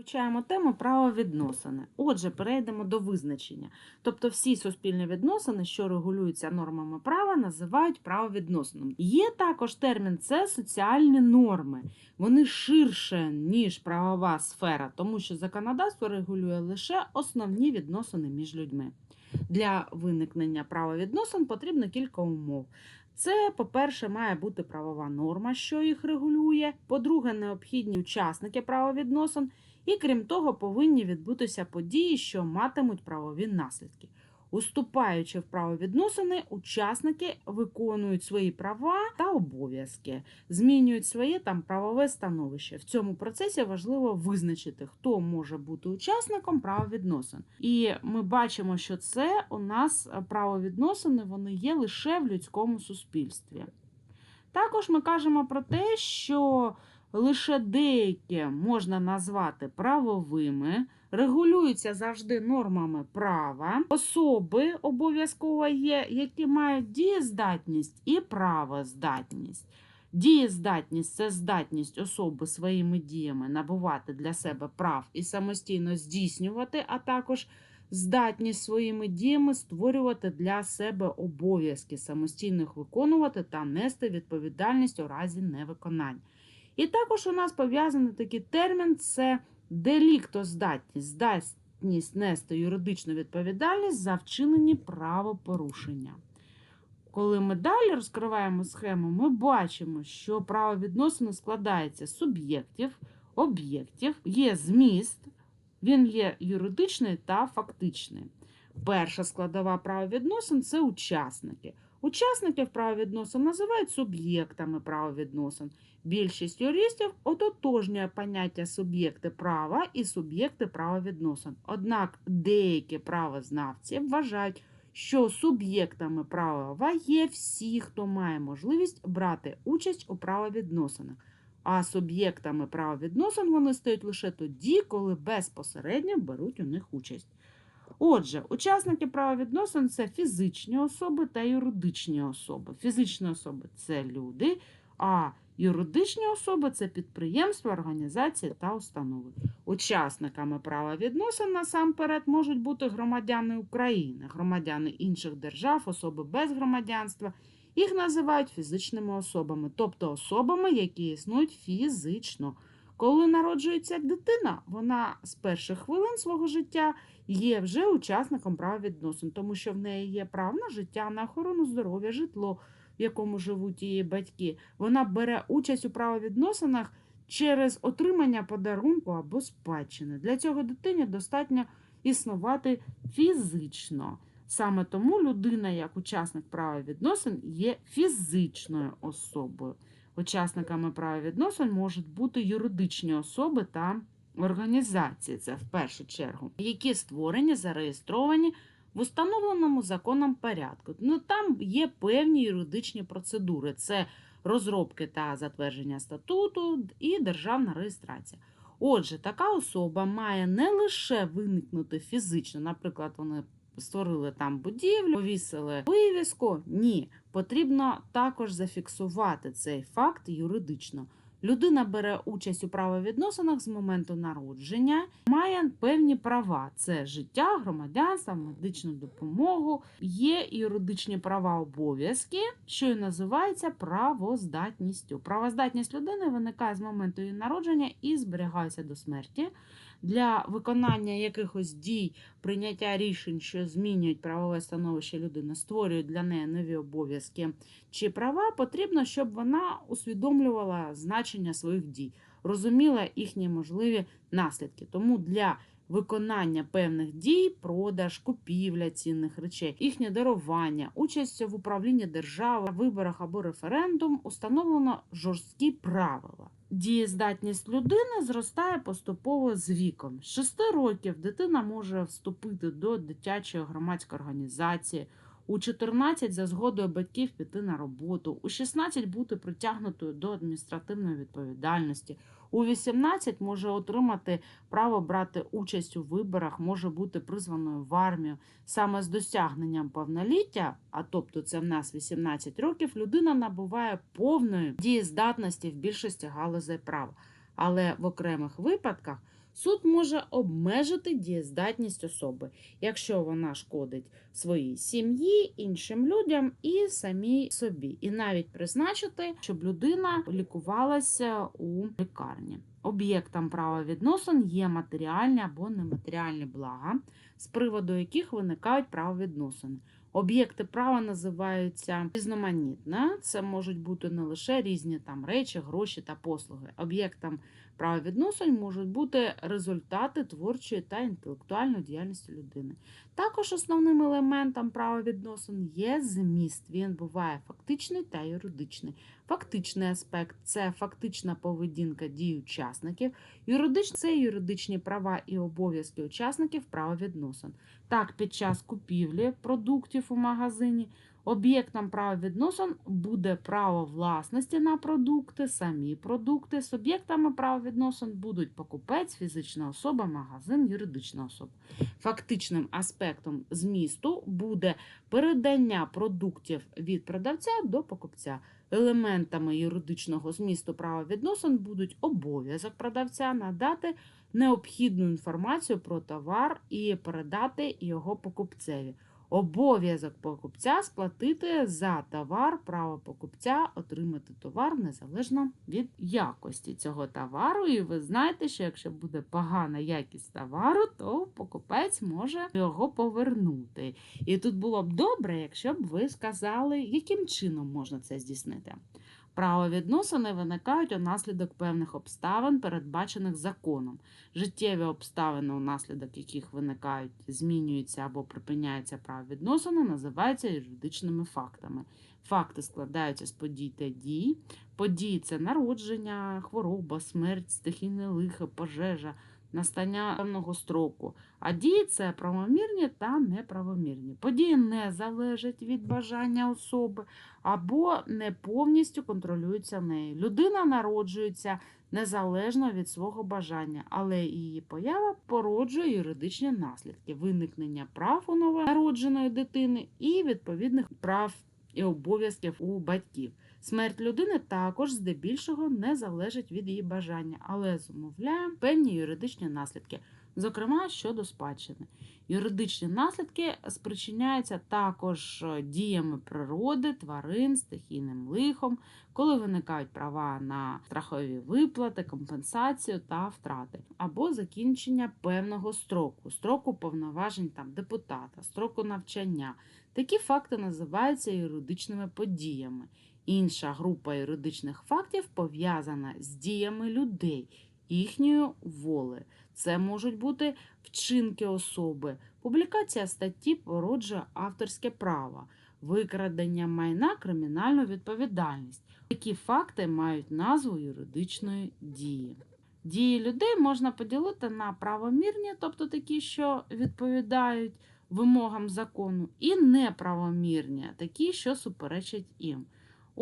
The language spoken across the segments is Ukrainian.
Вивчаємо тему правовідносини. Отже, перейдемо до визначення. Тобто всі суспільні відносини, що регулюються нормами права, називають правовідносинами. Є також термін це соціальні норми. Вони ширше, ніж правова сфера, тому що законодавство регулює лише основні відносини між людьми. Для виникнення правовідносин потрібно кілька умов. Це, по-перше, має бути правова норма, що їх регулює. По-друге, необхідні учасники правовідносин. І крім того, повинні відбутися події, що матимуть правові наслідки. Уступаючи в правовідносини, учасники виконують свої права та обов'язки, змінюють своє там правове становище. В цьому процесі важливо визначити, хто може бути учасником правовідносин. І ми бачимо, що це у нас правовідносини вони є лише в людському суспільстві. Також ми кажемо про те, що лише деякі можна назвати правовими, регулюються завжди нормами права. Особи обов'язково є, які мають дієздатність і правоздатність. Дієздатність це здатність особи своїми діями набувати для себе прав і самостійно здійснювати, а також здатність своїми діями створювати для себе обов'язки, самостійно їх виконувати та нести відповідальність у разі невиконання. І також у нас пов'язаний такий термін це деліктоздатність, здатність нести юридичну відповідальність за вчинені правопорушення. Коли ми далі розкриваємо схему, ми бачимо, що правовідносини складаються з суб'єктів, об'єктів, є зміст, він є юридичний та фактичний. Перша складова правовідносин це учасники. Учасників правовідносин називають суб'єктами правовідносин. Більшість юристів ототожнює поняття суб'єкти права і суб'єкти правовідносин. Однак деякі правознавці вважають, що суб'єктами права є всі, хто має можливість брати участь у правовідносинах. А суб'єктами правовідносин вони стають лише тоді, коли безпосередньо беруть у них участь. Отже, учасники правовідносин це фізичні особи та юридичні особи. Фізичні особи це люди, а юридичні особи це підприємства, організації та установи. Учасниками правовідносин насамперед можуть бути громадяни України, громадяни інших держав, особи без громадянства. Їх називають фізичними особами, тобто особами, які існують фізично. Коли народжується дитина, вона з перших хвилин свого життя є вже учасником правовідносин, тому що в неї є право на життя, на охорону здоров'я, житло, в якому живуть її батьки. Вона бере участь у правовідносинах через отримання подарунку або спадщини. Для цього дитині достатньо існувати фізично. Саме тому людина, як учасник правовідносин, є фізичною особою. Учасниками правовідносин можуть бути юридичні особи та організації, це в першу чергу, які створені, зареєстровані в установленому законом порядку. Ну там є певні юридичні процедури: це розробки та затвердження статуту і державна реєстрація. Отже, така особа має не лише виникнути фізично, наприклад, вони створили там будівлю, повісили вивіску. Ні, потрібно також зафіксувати цей факт юридично. Людина бере участь у правовідносинах з моменту народження, має певні права: це життя, громадянство, медичну допомогу. Є юридичні права обов'язки, що і називається правоздатністю. Правоздатність людини виникає з моменту її народження і зберігається до смерті. Для виконання якихось дій, прийняття рішень, що змінюють правове становище людини, створюють для неї нові обов'язки чи права, потрібно, щоб вона усвідомлювала значення своїх дій, розуміла їхні можливі наслідки. Тому для виконання певних дій, продаж, купівля цінних речей, їхнє дарування, участь в управлінні держави, виборах або референдум установлено жорсткі правила. Дієздатність людини зростає поступово з віком. З 6 років дитина може вступити до дитячої громадської організації, у 14 за згодою батьків піти на роботу, у 16 бути притягнутою до адміністративної відповідальності, у 18 може отримати право брати участь у виборах, може бути призваною в армію. Саме з досягненням повноліття, а тобто це в нас 18 років, людина набуває повної дієздатності в більшості галузей права. Але в окремих випадках Суд може обмежити дієздатність особи, якщо вона шкодить своїй сім'ї, іншим людям і самій собі, і навіть призначити, щоб людина лікувалася у лікарні. Об'єктом правовідносин є матеріальні або нематеріальні блага, з приводу яких виникають правовідносини. Об'єкти права називаються різноманітно. Це можуть бути не лише різні там речі, гроші та послуги. Об'єктом правовідносин можуть бути результати творчої та інтелектуальної діяльності людини. Також основним елементом правовідносин є зміст. Він буває фактичний та юридичний. Фактичний аспект це фактична поведінка дій учасників. Юридичний це юридичні права і обов'язки учасників правовідносин. Так, під час купівлі продуктів у магазині об'єктом правовідносин буде право власності на продукти, самі продукти. Суб'єктами правовідносин будуть покупець, фізична особа, магазин, юридична особа. Фактичним аспектом змісту буде передання продуктів від продавця до покупця. Елементами юридичного змісту правовідносин будуть обов'язок продавця надати необхідну інформацію про товар і передати його покупцеві. Обов'язок покупця сплатити за товар, право покупця отримати товар незалежно від якості цього товару. І ви знаєте, що якщо буде погана якість товару, то покупець може його повернути. І тут було б добре, якщо б ви сказали, яким чином можна це здійснити. Правовідносини виникають унаслідок певних обставин, передбачених законом. Життєві обставини, унаслідок яких виникають, змінюються або припиняються правовідносини, називаються юридичними фактами. Факти складаються з подій та дій. Події це народження, хвороба, смерть, стихійне лихо, пожежа, настання певного строку. А дії це правомірні та неправомірні. Події не залежать від бажання особи або не повністю контролюються нею. Людина народжується незалежно від свого бажання, але її поява породжує юридичні наслідки, виникнення прав у новонародженої дитини і відповідних прав і обов'язків у батьків. Смерть людини також здебільшого не залежить від її бажання, але зумовляє певні юридичні наслідки, зокрема щодо спадщини. Юридичні наслідки спричиняються також е, діями природи, тварин, стихійним лихом, коли виникають права на страхові виплати, компенсацію та втрати, або закінчення певного строку, строку повноважень там депутата, строку навчання. Такі факти називаються юридичними подіями. Інша група юридичних фактів пов'язана з діями людей, їхньою волею. Це можуть бути вчинки особи, публікація статті породжує авторське право, викрадення майна кримінальну відповідальність. Такі факти мають назву юридичної дії. Дії людей можна поділити на правомірні, тобто такі, що відповідають вимогам закону, і неправомірні, такі, що суперечать їм.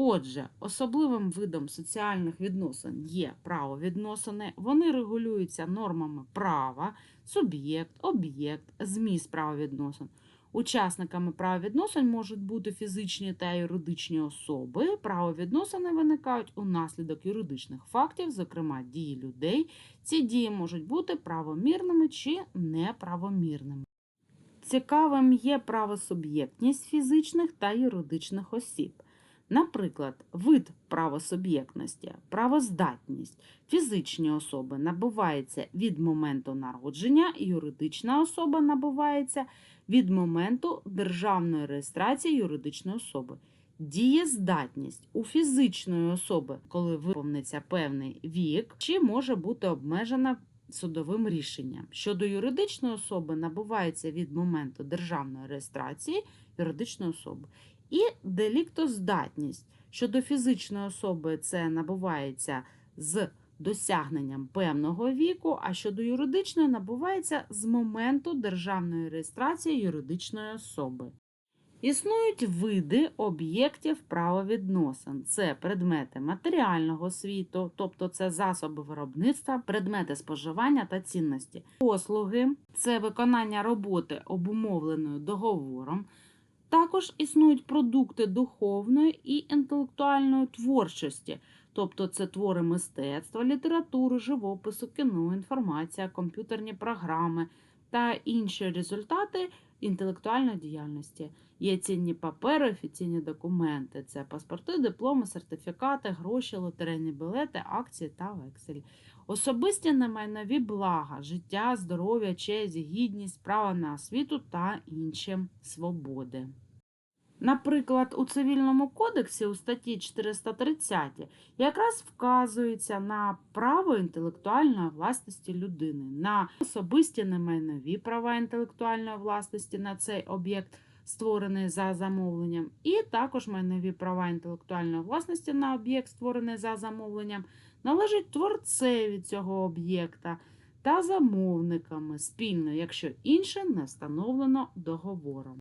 Отже, особливим видом соціальних відносин є правовідносини. Вони регулюються нормами права, суб'єкт, об'єкт, зміст правовідносин. Учасниками правовідносин можуть бути фізичні та юридичні особи. Правовідносини виникають унаслідок юридичних фактів, зокрема дії людей. Ці дії можуть бути правомірними чи неправомірними. Цікавим є правосуб'єктність фізичних та юридичних осіб. Наприклад, вид правосуб'єктності, правоздатність фізичні особи набувається від моменту народження, юридична особа набувається від моменту державної реєстрації юридичної особи. Дієздатність у фізичної особи, коли виповниться певний вік, чи може бути обмежена судовим рішенням. Щодо юридичної особи набувається від моменту державної реєстрації юридичної особи. І деліктоздатність. Щодо фізичної особи це набувається з досягненням певного віку, а щодо юридичної набувається з моменту державної реєстрації юридичної особи. Існують види об'єктів правовідносин. Це предмети матеріального світу, тобто це засоби виробництва, предмети споживання та цінності. Послуги це виконання роботи, обумовленої договором. Також існують продукти духовної і інтелектуальної творчості, тобто це твори мистецтва, літератури, живопису, кіно, інформація, комп'ютерні програми та інші результати інтелектуальної діяльності. Є цінні папери, офіційні документи. Це паспорти, дипломи, сертифікати, гроші, лотерейні білети, акції та векселі. Особисті немайнові блага, життя, здоров'я, честь, гідність, право на освіту та інші свободи. Наприклад, у Цивільному кодексі у статті 430 якраз вказується на право інтелектуальної власності людини, на особисті немайнові права інтелектуальної власності на цей об'єкт, створений за замовленням, і також майнові права інтелектуальної власності на об'єкт, створений за замовленням, належать творцеві цього об'єкта та замовниками спільно, якщо інше не встановлено договором.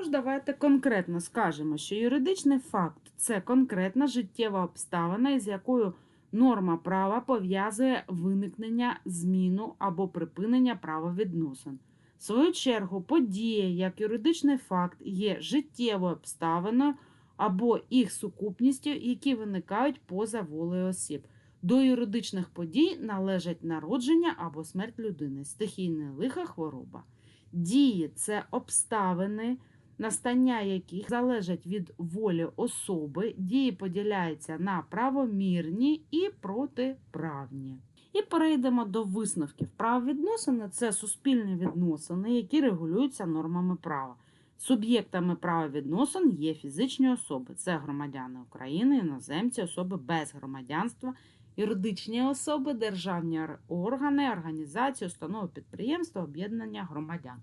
Також давайте конкретно скажемо, що юридичний факт це конкретна життєва обставина, із якою норма права пов'язує виникнення, зміну або припинення правовідносин. В свою чергу, подія як юридичний факт є життєвою обставиною або їх сукупністю, які виникають поза волею осіб. До юридичних подій належать народження або смерть людини, стихійне лиха хвороба. Дії це обставини, настання яких залежать від волі особи, дії поділяються на правомірні і протиправні. І перейдемо до висновків. Правовідносини це суспільні відносини, які регулюються нормами права. Суб'єктами правовідносин є фізичні особи, це громадяни України, іноземці, особи без громадянства, юридичні особи, державні органи, організації, установи підприємства, об'єднання громадян.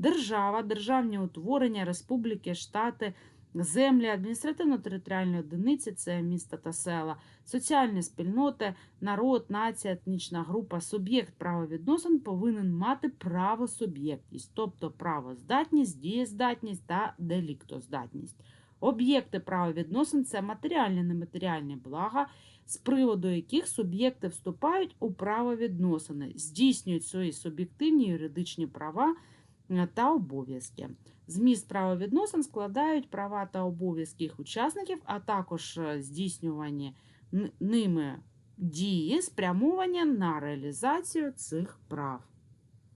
Держава, державні утворення, республіки, штати, землі, адміністративно-територіальні одиниці це міста та села, соціальні спільноти, народ, нація, етнічна група, суб'єкт правовідносин повинен мати правосуб'єктність, тобто правоздатність, дієздатність та деліктоздатність. Об'єкти правовідносин це матеріальні нематеріальні блага, з приводу яких суб'єкти вступають у правовідносини, здійснюють свої суб'єктивні юридичні права та обов'язки. Зміст правовідносин складають права та обов'язки учасників, а також е, здійснювані ними дії, спрямовані на реалізацію цих прав.